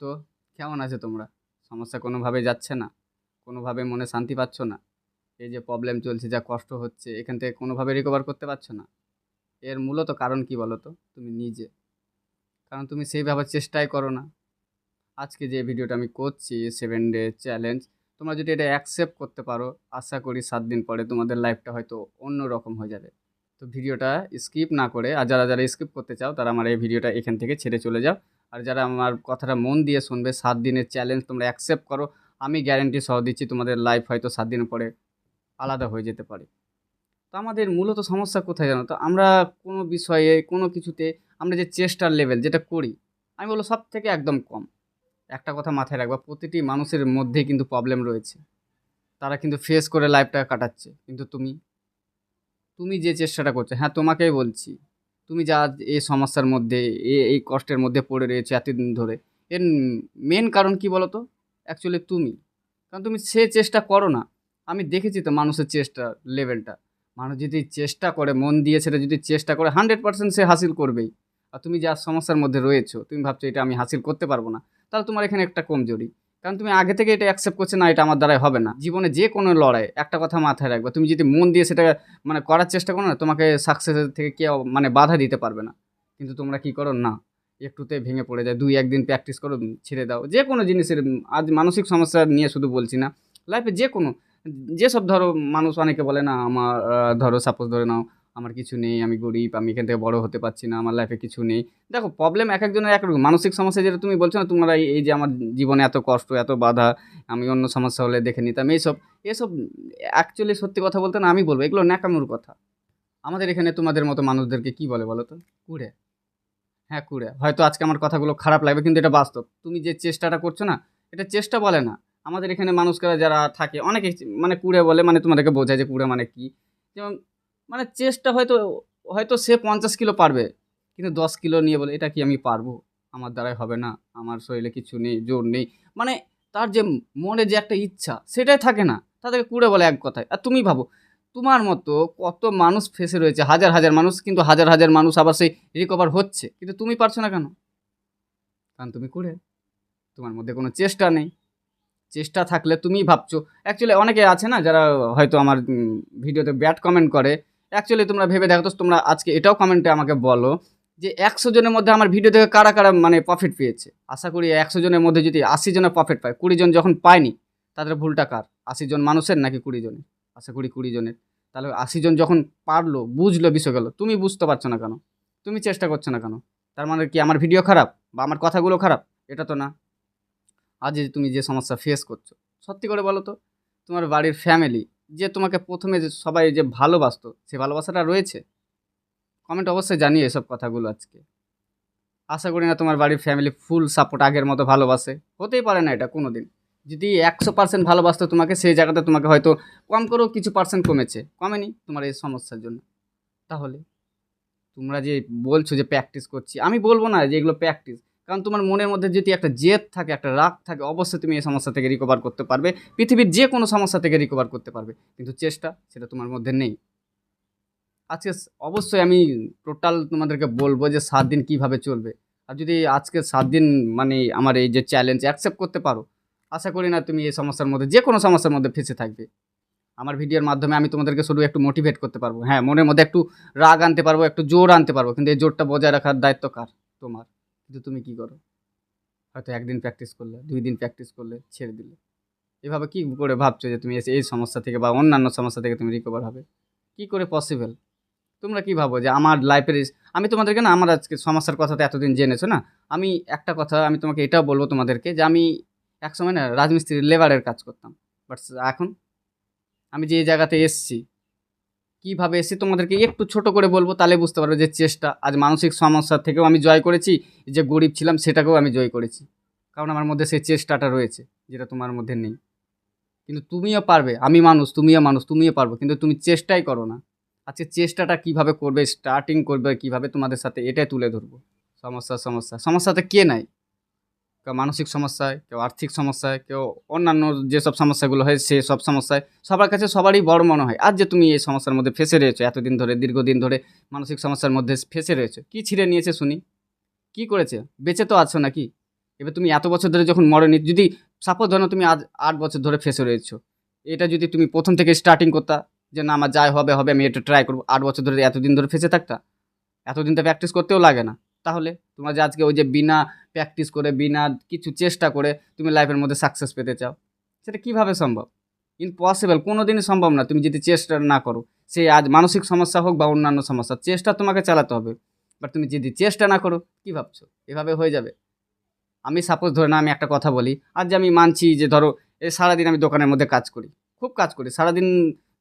তো কেমন আছো তোমরা? সমস্যা কোনোভাবে যাচ্ছে না। কোনোভাবে মনে শান্তি পাচ্ছ না? এই যে প্রবলেম চলছে, যা কষ্ট হচ্ছে, এখান থেকে কোনোভাবে রিকভার করতে পারছ না? এর মূলত কারণ কি বলো তো? তুমি নিজে। কারণ তুমি সেইভাবে চেষ্টাই করো না। আজকে যে ভিডিওটা আমি করছি সেভেন ডে চ্যালেঞ্জ তোমরা যদি এটা অ্যাকসেপ্ট করতে পারো, আশা করি সাত দিন পরে তোমাদের লাইফটা হয়তো অন্য রকম হয়ে যাবে। তো ভিডিওটা স্কিপ না করে, আর যারা যারা স্কিপ করতে চাও, তারা আমার এই ভিডিওটা এখান থেকে ছেড়ে চলে যাও। আর যারা আমার কথাটা মন দিয়ে শুনবে, সাত দিনের চ্যালেঞ্জ তোমরা অ্যাকসেপ্ট করো। আমি গ্যারেন্টি সহ দিচ্ছি, তোমাদের লাইফ হয়তো সাত দিন পরে আলাদা হয়ে যেতে পারে। তো আমাদের মূলত সমস্যা কোথায় জানো তো? আমরা কোনো বিষয়ে, কোনো কিছুতে আমরা যে চেষ্টার লেভেল যেটা করি, আমি বলব সব থেকে একদম কম। একটা কথা মাথায় রাখবা, প্রতিটি মানুষের মধ্যেই কিন্তু প্রবলেম রয়েছে। তারা কিন্তু ফেস করে লাইফটা কাটাচ্ছে। কিন্তু তুমি? তুমি যে চেষ্টাটা করছ হ্যাঁ তোমাকেই বলছি। তুমি যা এই সমস্যার মধ্যে এই কষ্টের মধ্যে পড়ে রয়েছে এতদিন ধরে, এর মেন কারণ কি বলো তো? অ্যাকচুয়ালি তুমি। কারণ তুমি সে চেষ্টা করো না। আমি দেখেছি তো মানুষের চেষ্টা লেভেলটা মানুষ যদি চেষ্টা করে, মন দিয়ে সেটা যদি চেষ্টা করে হান্ড্রেড পার্সেন্ট সে হাসিল করবেই। আর তুমি যা সমস্যার মধ্যে রয়েছো, তুমি ভাবছ এটা আমি হাসিল করতে পারব না, তাহলে তোমার এখানে একটা কমজোরি। কারণ তুমি আগে থেকে এটা অ্যাকসেপ্ট করছ, না, এটা আমার দ্বারাই হবে না। জীবনে যে কোনো লড়াই, একটা কথা মাথায় রাখবে। তুমি যদি মন দিয়ে সেটা মানে করার চেষ্টা করো না, তোমাকে সাকসেসের থেকে কেউ মানে বাধা দিতে পারবে না। কিন্তু তোমরা কি করো? না, একটুতে ভেঙে পড়ে যায়। দুই, একদিন প্র্যাকটিস করো, ছেড়ে দাও। যে কোনো জিনিসের, আজ মানসিক সমস্যা নিয়ে শুধু বলছি না। লাইফে যে কোনো যেসব ধরো, মানুষ অনেকে বলে, না, আমার ধরো সাপোজ ধরে নাও আমার কিছু নেই, আমি গরিব, আমি এখান থেকে বড় হতে পারছি না, আমার লাইফে কিছু নেই। দেখো প্রবলেম এক একজনের এক মানসিক সমস্যা যেটা তুমি বলছো না, তোমরা এই- এই যে আমার জীবনে এত কষ্ট, এত বাধা, আমি অন্য সমস্যা হলে দেখে নিতাম, এইসব এসব অ্যাকচুয়ালি সত্যি কথা বলতে না, আমি বলব, এগুলো ন্যাকামুর কথা। আমাদের এখানে তোমাদের মতো মানুষদেরকে কি বলে বলো তো? কুড়ে। হ্যাঁ কুড়ে। হয়তো আজকে আমার কথাগুলো খারাপ লাগবে, কিন্তু এটা বাস্তব। তুমি যে চেষ্টাটা করছ না, এটা চেষ্টা বলে না। আমাদের এখানে মানুষরা যারা থাকে, অনেকে মানে কুড়ে বলে মানে তোমাদেরকে বোঝায় যে কুড়ে মানে কি। যেমন মানে চেষ্টা হয়তো হয়তো সে পঞ্চাশ কিলো পারবে, কিন্তু দশ কিলো নিয়ে বলে, এটা কি আমি পারব? আমার দ্বারাই হবে না, আমার শরীরে কিছু নেই, জোর নেই। মানে তার যে মনে যে একটা ইচ্ছা, সেটাই থাকে না। তাদেরকে কুড়ে বলে এক কথায়, আর তুমি ভাবো, তোমার মতো কত মানুষ ফেসে রয়েছে, হাজার হাজার মানুষ, কিন্তু হাজার হাজার মানুষ আবার সেই রিকভার হচ্ছে, কিন্তু তুমি পারছ না কেন? কারণ তুমি কুড়ে, তোমার মধ্যে কোনো চেষ্টা নেই। চেষ্টা থাকলে তুমি ভাবছ। অ্যাকচুয়ালি অনেকে আছে না, যারা হয়তো আমার ভিডিওতে ব্যাড কমেন্ট করে অ্যাকচুয়ালি তোমরা ভেবে দেখো তো, তোমরা আজকে এটাও কমেন্টে আমাকে বলো যে একশো জনের মধ্যে আমার ভিডিও থেকে কারা কারা মানে প্রফিট পেয়েছে? আশা করি একশো জনের মধ্যে যদি আশি জনের প্রফিট পায়, কুড়ি জন যখন পায়নি, তাদের ভুলটা কার? আশি জন মানুষের নাকি কুড়ি জনের? আশা করি কুড়ি জনের। তাহলে আশি জন যখন পারল, বুঝলো, বিষয় গেল, তুমি বুঝতে পারছ না কেন? তুমি চেষ্টা করছ না কেন? তার মানে কি আমার ভিডিও খারাপ বা আমার কথাগুলো খারাপ? এটা তো না। আজ তুমি যে সমস্যা ফেস করছ, সত্যি করে বলো তো, তোমার বাড়ির ফ্যামিলি যে তোমাকে প্রথমে যে সবাই যে ভালোবাসতো, সে ভালোবাসাটা রয়েছে? কমেন্ট অবশ্যই জানিয়ে এসব কথাগুলো আজকে। আশা করি না তোমার বাড়ির ফ্যামিলি ফুল সাপোর্ট আগের মতো ভালোবাসে। হতেই পারে না এটা কোনো দিন যদি একশো পার্সেন্ট ভালোবাসতো তোমাকে, সেই জায়গাতে তোমাকে হয়তো কম করেও কিছু পার্সেন্ট কমেছে। কমেনি তোমার এই সমস্যার জন্য। তাহলে তোমরা যে বলছো যে প্র্যাকটিস করছি, আমি বলব না যে এগুলো প্র্যাকটিস কারণ তোমার মনের মধ্যে যদি একটা জেদ থাকে, একটা রাগ থাকে, অবশ্যই তুমি এই সমস্যা থেকে রিকভার করতে পারবে। পৃথিবীর যে কোনো সমস্যা থেকে রিকভার করতে পারবে। কিন্তু চেষ্টা, সেটা তোমার মধ্যে নেই। আজকে অবশ্যই আমি টোটাল তোমাদেরকে বলব যে সাত দিন কীভাবে চলবে। আর যদি আজকে সাত দিন মানে আমার এই যে চ্যালেঞ্জ অ্যাকসেপ্ট করতে পারো, আশা করি না তুমি এই সমস্যার মধ্যে যে কোনো সমস্যার মধ্যে ফেঁসে থাকবে। আমার ভিডিওর মাধ্যমে আমি তোমাদেরকে শুধু একটু মোটিভেট করতে পারব। হ্যাঁ মনের মধ্যে একটু রাগ আনতে পারব, একটু জোর আনতে পারব। কিন্তু এই জোরটা বজায় রাখার দায়িত্ব কার? তোমার। কিন্তু তুমি কি করো? হয়তো একদিন প্র্যাকটিস করলে, দুই দিন প্র্যাকটিস করলে ছেড়ে দিলে। এভাবে কি করে ভাবছ যে তুমি এসে, এই সমস্যা থেকে বা অন্যান্য সমস্যা থেকে তুমি রিকভার হবে? কি করে পসিবল তোমরা কি ভাবো যে আমার লাইফের আমি তোমাদেরকে না, আমার আজকে সমস্যার কথাতে এতদিন জেনেছো না? আমি একটা কথা, আমি তোমাকে এটাও বলব তোমাদেরকে যে আমি একসময় না রাজমিস্ত্রির লেবারের কাজ করতাম। বাট এখন আমি যে জায়গাতে এসছি কীভাবে এসে তোমাদেরকে একটু ছোট করে বলব তাহলে বুঝতে পারবে যে চেষ্টা, আজ মানসিক সমস্যা থেকেও আমি জয় করেছি, যে গরিব ছিলাম সেটাকেও আমি জয় করেছি। কারণ আমার মধ্যে সেই চেষ্টাটা রয়েছে, যেটা তোমার মধ্যে নেই। কিন্তু তুমিও পারবে, আমি মানুষ, তুমিও মানুষ, তুমিও পারব, কিন্তু তুমি চেষ্টাই করো না। আজকে চেষ্টাটা কীভাবে করবে স্টার্টিং করবে, কীভাবে তোমাদের সাথে এটাই তুলে ধরবো। সমস্যা সমস্যা, সমস্যাতে কে নাই? কেউ মানসিক সমস্যায়, কেউ আর্থিক সমস্যায়, কেউ অন্যান্য যেসব সমস্যাগুলো হয় সে সব সমস্যায়, সবার কাছে সবারই বড় মনে হয়, আজ যে তুমি এই সমস্যার মধ্যে ফেসে রয়েছো, এতদিন ধরে, দীর্ঘদিন ধরে মানসিক সমস্যার মধ্যে ফেসে রয়েছো, কী ছিঁড়ে নিয়েছে শুনি? কি করেছে? বেঁচে তো আছো নাকি? এবার তুমি এত বছর ধরে যখন মরনি, যদি সাপোজ ধরো তুমি আজ আট বছর ধরে ফেসে রয়েছো, এটা যদি তুমি প্রথম থেকে স্টার্টিং করতা, যে না, আমার যাই হবে হবে, আমি এটা ট্রাই করব, আট বছর ধরে এতদিন ধরে ফেসে থাকতা, এতদিন তো প্র্যাকটিস করতেও লাগে না, তাহলে তোমার যে আজকে ওই যে বিনা প্র্যাকটিস করে, বিনা কিছু চেষ্টা করে তুমি লাইফের মধ্যে সাকসেস পেতে চাও, সেটা কীভাবে সম্ভব? ইম্পসিবল কোনো দিনই সম্ভব না তুমি যদি চেষ্টা না করো। সে আজ মানসিক সমস্যা হোক বা অন্যান্য সমস্যা, চেষ্টা তোমাকে চালাতে হবে। বাট তুমি যদি চেষ্টা না করো, কী ভাবছ? এভাবে হয়ে যাবে। আমি সাপোজ ধরে না আমি একটা কথা বলি, আজ যে আমি মানছি যে ধরো এই সারাদিন আমি দোকানের মধ্যে কাজ করি, খুব কাজ করি, সারাদিন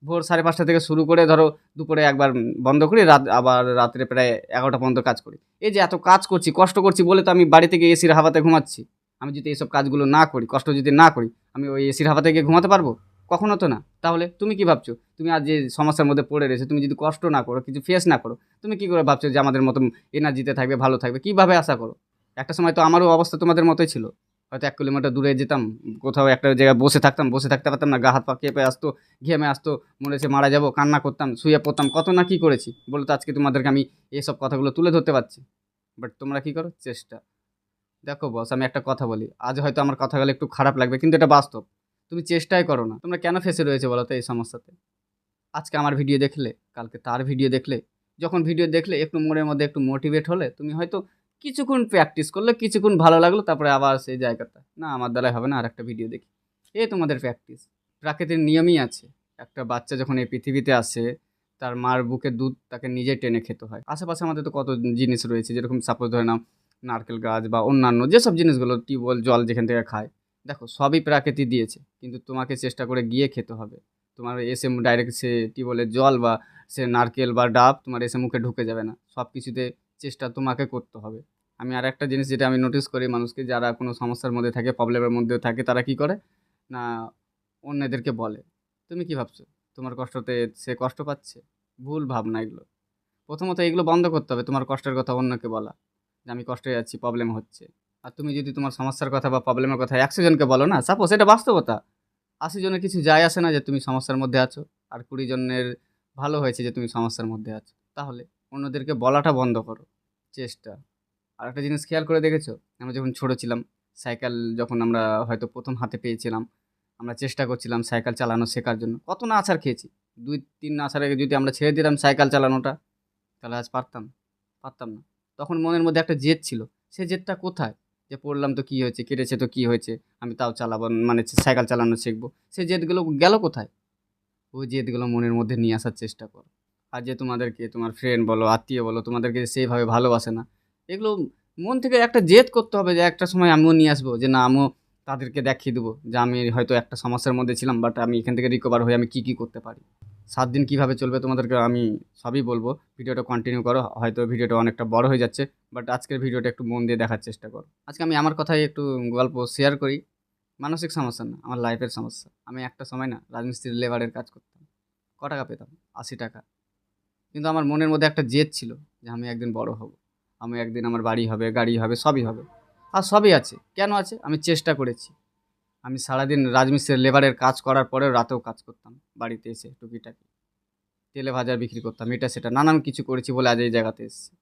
ভোর সাড়ে পাঁচটা থেকে শুরু করে ধরো দুপুরে একবার বন্ধ করি, রাত আবার রাত্রে প্রায় এগারোটা পর্যন্ত কাজ করি। এই যে এত কাজ করছি, কষ্ট করছি বলে তো আমি বাড়ি থেকে এসির হাওয়াতে ঘুমাচ্ছি। আমি যদি এইসব কাজগুলো না করি, কষ্ট যদি না করি, আমি ওই এসির হাওয়াতে গিয়ে ঘুমাতে পারব? কখনো তো না। তাহলে তুমি কি ভাবছ? তুমি আজ যে সমস্যার মধ্যে পড়ে রয়েছে, তুমি যদি কষ্ট না করো, কিছু ফেস না করো, তুমি কি করে ভাবছ যে আমাদের মতো এনার্জিতে থাকবে, ভালো থাকবে? কীভাবে আশা করো? একটা সময় তো আমারও অবস্থা তোমাদের মতোই ছিল। হয়তো এক কিলোমিটার দূরে যেতাম, কোথাও একটা জায়গায় বসে থাকতাম, বসে থাকতে পারতাম না, গা হাত পা কেঁপে আসতো, ঘেমে আসতো, মনে হচ্ছে মারা যাব, কান্না করতাম, শুয়ে পড়তাম, কত না কী করেছি। বলে তো আজকে তোমাদেরকে আমি এসব কথাগুলো তুলে ধরতে পারছি। বাট তোমরা কী করো? চেষ্টা। দেখো বস আমি একটা কথা বলি, আজ হয়তো আমার কথাগুলো একটু খারাপ লাগবে, কিন্তু এটা বাস্তব। তুমি চেষ্টাই করো না। তোমরা কেন ফেসে রয়েছে বলো তো এই সমস্যাতে? আজকে আমার ভিডিও দেখলে, কালকে তার ভিডিও দেখলে, যখন ভিডিও দেখলে একটু মনের মধ্যে একটু মোটিভেট হলে, তুমি হয়তো কিছুক্ষণ প্র্যাকটিস করলে, কিছুক্ষণ ভালো লাগল, তারপরে আবার সেই জায়গাটা। না, আমার দ্বারাই হবে না আর একটা ভিডিও দেখি। এ তোমাদের প্র্যাকটিস প্রাকৃতিক নিয়মই আছে। একটা বাচ্চা যখন এই পৃথিবীতে আসে, তার মার বুকে দুধ তাকে নিজে টেনে খেতে হয়। আশেপাশে আমাদের তো কত জিনিস রয়েছে, যেরকম সাপোজ ধরে নাও, নারকেল গাছ বা অন্যান্য যেসব জিনিসগুলো টিউবওয়েল, জল যেখান থেকে খায়। দেখো, সবই প্রাকৃতি দিয়েছে, কিন্তু তোমাকে চেষ্টা করে গিয়ে খেতে হবে। তোমার এসে ডাইরেক্ট সে টিউবওয়েলের জল বা সে নারকেল বা ডাব তোমার এসে মুখে ঢুকে যাবে না। সব কিছুতে চেষ্টা তোমাকে করতে হবে। আমি আর একটা জিনিস যেটা আমি নোটিস করি, মানুষকে যারা কোনো সমস্যার মধ্যে থাকে প্রবলেমের মধ্যে থাকে, তারা কি করে? না, অন্যদেরকে বলে। তুমি কি ভাবছ? তোমার কষ্টতে সে কষ্ট পাচ্ছে? ভুল ভাবনা এগুলো। প্রথমত এগুলো বন্ধ করতে হবে, তোমার কষ্টের কথা অন্যকে বলা। যে আমি কষ্টে যাচ্ছি প্রবলেম হচ্ছে। আর তুমি যদি তোমার সমস্যার কথা বা প্রবলেমের কথা একশো জনকে বলো না সাপোজ এটা বাস্তবতা। আশি জনের কিছু যায় আসে না যে তুমি সমস্যার মধ্যে আছো। আর কুড়ি জনের ভালো হয়েছে যে তুমি সমস্যার মধ্যে আছো। তাহলে অন্যদেরকে বলাটা বন্ধ করো, চেষ্টা। আর একটা জিনিস খেয়াল করে দেখেছ? আমরা যখন ছোটো ছিলাম, সাইকেল যখন আমরা হয়তো প্রথম হাতে পেয়েছিলাম, আমরা চেষ্টা করছিলাম সাইকেল চালানো শেখার জন্য। কত না আছার খেয়েছি। দুই, তিন আছার আগে যদি আমরা ছেড়ে দিতাম সাইকেল চালানোটা, তাহলে আজ পারতাম পারতাম না। তখন মনের মধ্যে একটা জেদ ছিল, সে জেদটা কোথায়? যে পড়লাম তো কী হয়েছে, কেটেছে তো কী হয়েছে, আমি তাও চালাবো মানে সাইকেল চালানো শিখব। সে জেদগুলো গেল কোথায়? ওই জেদগুলো মনের মধ্যে নিয়ে আসার চেষ্টা করো। আর যে তোমাদেরকে, তোমার ফ্রেন্ড বলো, আত্মীয় বলো, তোমাদেরকে সেইভাবে ভালোবাসে না, এগুলো মন থেকে একটা জেদ করতে হবে যে একটা সময় আমিও নিয়ে আসব, যে না, আমিও তাদেরকে দেখিয়ে দেবো যে আমি হয়তো একটা সমস্যার মধ্যে ছিলাম বাট আমি এখান থেকে রিকভার হয়ে আমি কী কী করতে পারি। সাত দিন কীভাবে চলবে তোমাদেরকে আমি সবই বলব, ভিডিওটা কন্টিনিউ করো, হয়তো ভিডিওটা অনেকটা বড় হয়ে যাচ্ছে বাট আজকের ভিডিওটা একটু মন দিয়ে দেখার চেষ্টা করো। আজকে আমি আমার কথাই একটু গল্প শেয়ার করি, মানসিক সমস্যা না, আমার লাইফের সমস্যা। আমি একটা সময় না, রাজমিস্ত্রির লেবারের কাজ করতাম ক টাকা পেতাম, আশি টাকা। কিন্তু আমার মনের মধ্যে একটা জেদ ছিল যে আমি একদিন বড় হব। আমি একদিন আমার বাড়ি হবে, গাড়ি হবে, সবই হবে। আর সবই আছে। কেন আছে? আমি চেষ্টা করেছি। আমি সারাদিন রাজমিস্ত্রির লেবারের কাজ করার পরেও রাতেও কাজ করতাম। বাড়িতে এসে টুকিটাকি। তেলে ভাজা বিক্রি করতাম, এটা সেটা। নানান কিছু করেছি বলে আজ এই জায়গাতে এসেছি।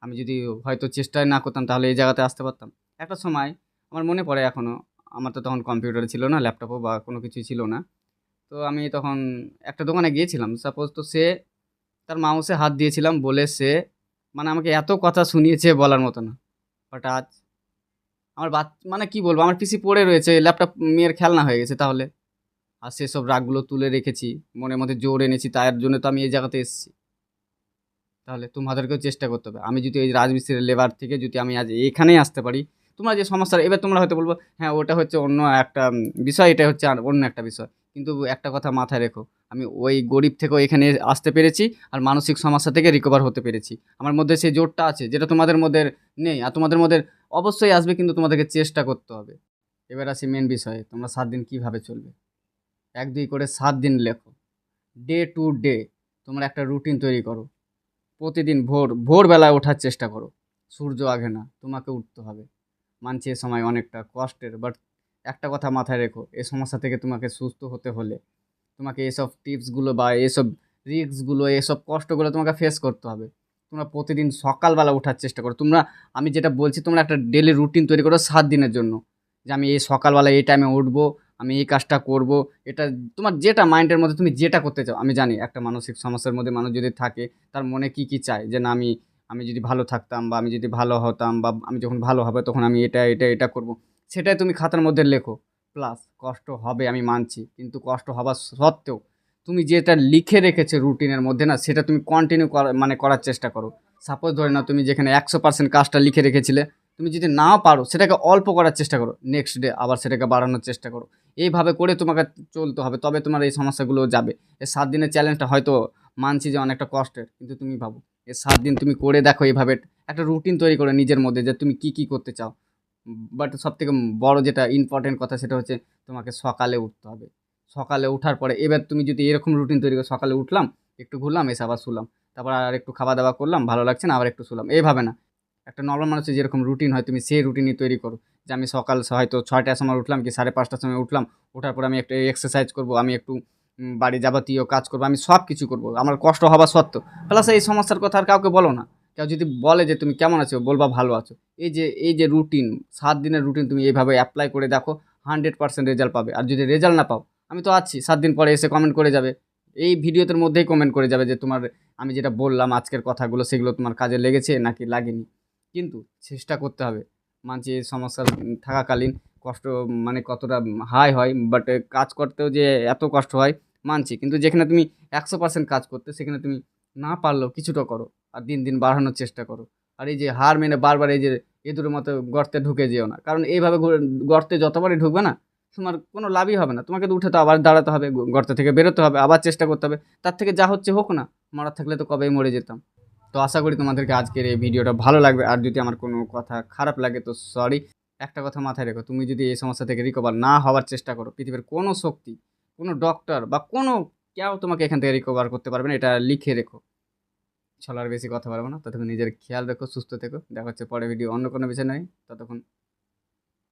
আমি যদি হয়তো চেষ্টাই না করতাম তাহলে এই জায়গাতে আসতে পারতাম। একটা সময় আমার মনে পড়ে এখনও আমার তো তখন কম্পিউটার ছিল না, ল্যাপটপও বা কোনো কিছুই ছিল না। তো আমি তখন একটা দোকানে গিয়েছিলাম। সাপোজ তো সে তার মাউসে হাত দিয়েছিলাম বলে সে মানে আমাকে এত কথা শুনিয়েছে বলার মতো না। আজ আমার বাচ মানে কি বলব, আমার পিসি পড়ে রয়েছে, ল্যাপটপ মেয়ের খেলনা হয়ে গেছে তাহলে। আর সেসব রাগগুলো তুলে রেখেছি, মনের মধ্যে জোর এনেছি তার জন্য তো আমি এই জায়গাতে এসেছি। তাহলে তোমাদেরকেও চেষ্টা করতে হবে। আমি যদি এই রাজমিস্ত্রির লেবার থেকে যদি আমি আজ এখানেই আসতে পারি, তোমরা যে সমস্যার, এবার তোমরা হয়তো বলব হ্যাঁ ওটা হচ্ছে অন্য একটা বিষয় এটা হচ্ছে আর অন্য একটা বিষয়। কিন্তু একটা কথা মাথায় রেখো আমি ওই গরিব থেকেও এখানে আসতে পেরেছি আর মানসিক সমস্যা থেকে রিকভার হতে পেরেছি। আমার মধ্যে সেই জোরটা আছে যেটা তোমাদের মধ্যে নেই আর তোমাদের মধ্যে অবশ্যই আসবে কিন্তু তোমাদেরকে চেষ্টা করতে হবে। এবার আসি মেন বিষয়ে, তোমরা সাত দিন কীভাবে চলবে? এক, দুই করে সাত দিন লেখো। ডে টু ডে তোমরা একটা রুটিন তৈরি করো। প্রতিদিন ভোর, ভোরবেলায় ওঠার চেষ্টা করো। সূর্য আগে না, তোমাকে উঠতে হবে। মানছি এ সময় অনেকটা কষ্টের বাট একটা কথা মাথায় রেখো, এ সমস্যা থেকে তোমাকে সুস্থ হতে হলে তোমাকে এসব টিপসগুলো বা এসব রিস্কগুলো এসব কষ্টগুলো তোমাকে ফেস করতে হবে। তোমরা প্রতিদিন সকালবেলা ওঠার চেষ্টা করো। তোমরা, আমি যেটা বলছি, তোমরা একটা ডেলি রুটিন তৈরি করো সাত দিনের জন্য। যে আমি এই সকালবেলা এই টাইমে উঠবো, আমি এই কাজটা করব, এটা তোমার যেটা মাইন্ডের মধ্যে তুমি যেটা করতে চাও। আমি জানি একটা মানসিক সমস্যার মধ্যে মানুষ যদি থাকে, তার মনে কি কি চায়? যে না, আমি আমি যদি ভালো থাকতাম বা আমি যদি ভালো হতাম বা আমি যখন ভালো হবে, তখন আমি এটা এটা এটা করব। সেটাই তুমি খাতার মধ্যে লেখো। প্লাস কষ্ট হবে আমি মানছি। কিন্তু কষ্ট হওয়া সত্ত্বেও তুমি যেটা লিখে রেখেছো রুটিনের মধ্যে না, সেটা তুমি কন্টিনিউ মানে করার চেষ্টা করো। সাপোজ ধরে না তুমি যেখানে একশো পার্সেন্ট কাজটা লিখে রেখেছিলে, তুমি যদি নাও পারো, সেটাকে অল্প করার চেষ্টা করো। নেক্সট ডে আবার সেটাকে বাড়ানোর চেষ্টা করো। এইভাবে করে তোমাকে চলতে হবে, তবে তোমার এই সমস্যাগুলো যাবে। এই সাত দিনের চ্যালেঞ্জটা হয়তো মানছি যে অনেকটা কষ্টের, কিন্তু তুমি ভাবো। এই সাত দিন তুমি করে দেখো এইভাবে একটা রুটিন তৈরি করে নিজের মধ্যে যে তুমি কি কি করতে চাও। বাট সবথেকে বড় যেটা ইম্পর্টেন্ট কথা সেটা হচ্ছে তোমাকে সকালে উঠতে হবে। সকালে ওঠার পরে এবার তুমি যদি এরকম রুটিন তৈরি করো সকালে উঠলাম, একটু ঘুরলাম, এসে আবার শুলাম, তারপর আর একটু খাওয়া দাওয়া করলাম, ভালো লাগছে না, আবার একটু শুলাম এইভাবে না। একটা নর্মাল মানুষের যেরকম রুটিন হয়, তুমি সেই রুটিনই তৈরি করো। যে আমি সকাল হয়তো ছয়টার সময় উঠলাম কি সাড়ে পাঁচটার সময় উঠলাম ওঠার পর আমি একটু এক্সারসাইজ করব, আমি একটু বাড়ি যাবতীয় কাজ করব, আমি সব কিছু করব। আমার কষ্ট হওয়া সত্ত্বেও। প্লাস এই সমস্যার কথা আর কাউকে বলো না। কেউ যদি বলে যে তুমি কেমন আছো, বলবা ভালো আছো। এই যে এই যে রুটিন সাত দিনের রুটিন তুমি এইভাবে অ্যাপ্লাই করে দেখো হান্ড্রেড পার্সেন্ট রেজাল্ট পাবে। আর যদি রেজাল্ট না পাও, আমি তো আছি, সাত দিন পরে এসে কমেন্ট করে যাবে। এই ভিডিওতের মধ্যেই কমেন্ট করে যাবে যে তোমার, আমি যেটা বললাম, আজকের কথাগুলো, সেগুলো তোমার কাজে লেগেছে নাকি লাগেনি? কিন্তু চেষ্টা করতে হবে। মানছি এই সমস্যা থাকাকালীন কষ্ট মানে কতটা হাই হয় বাট কাজ করতেও যে এত কষ্ট হয়, মানছি। কিন্তু যেখানে তুমি একশো পার্সেন্ট কাজ করতে, সেখানে তুমি না পারলেও কিছুটা করো আর দিন দিন বাড়ানোর চেষ্টা করো। আর এই যে হার মেনে বারবার এই যে এদুরের মতো গর্তে ঢুকে যেও না। কারণ এইভাবে গর্তে যতবারই ঢুকবে না, তোমার কোনো লাভই হবে না। তোমাকে তো উঠে তো আবার দাঁড়াতে হবে গর্ত থেকে বেরোতে হবে, আবার চেষ্টা করতে হবে। তার থেকে যা হচ্ছে হোক না মরার থাকলে তো কবেই মরে যেতাম। তো আশা করি তোমাদেরকে আজকের এই ভিডিওটা ভালো লাগবে। আর যদি আমার কোনো কথা খারাপ লাগে, তো সরি একটা কথা মাথায় রেখো। তুমি যদি এই সমস্যা থেকে রিকভার না হওয়ার চেষ্টা করো, পৃথিবীর কোনো শক্তি, কোনো ডক্টর বা কোনো কেউ তোমাকে এখান থেকে রিকভার করতে পারবে না, এটা লিখে রেখো। চলো আর বেশি কথা বলব না। ততক্ষণ নিজের খেয়াল রেখো, সুস্থ থেকো। দেখা হচ্ছে পরে ভিডিও অন্য কোনো বিষয় নয়। ততক্ষণ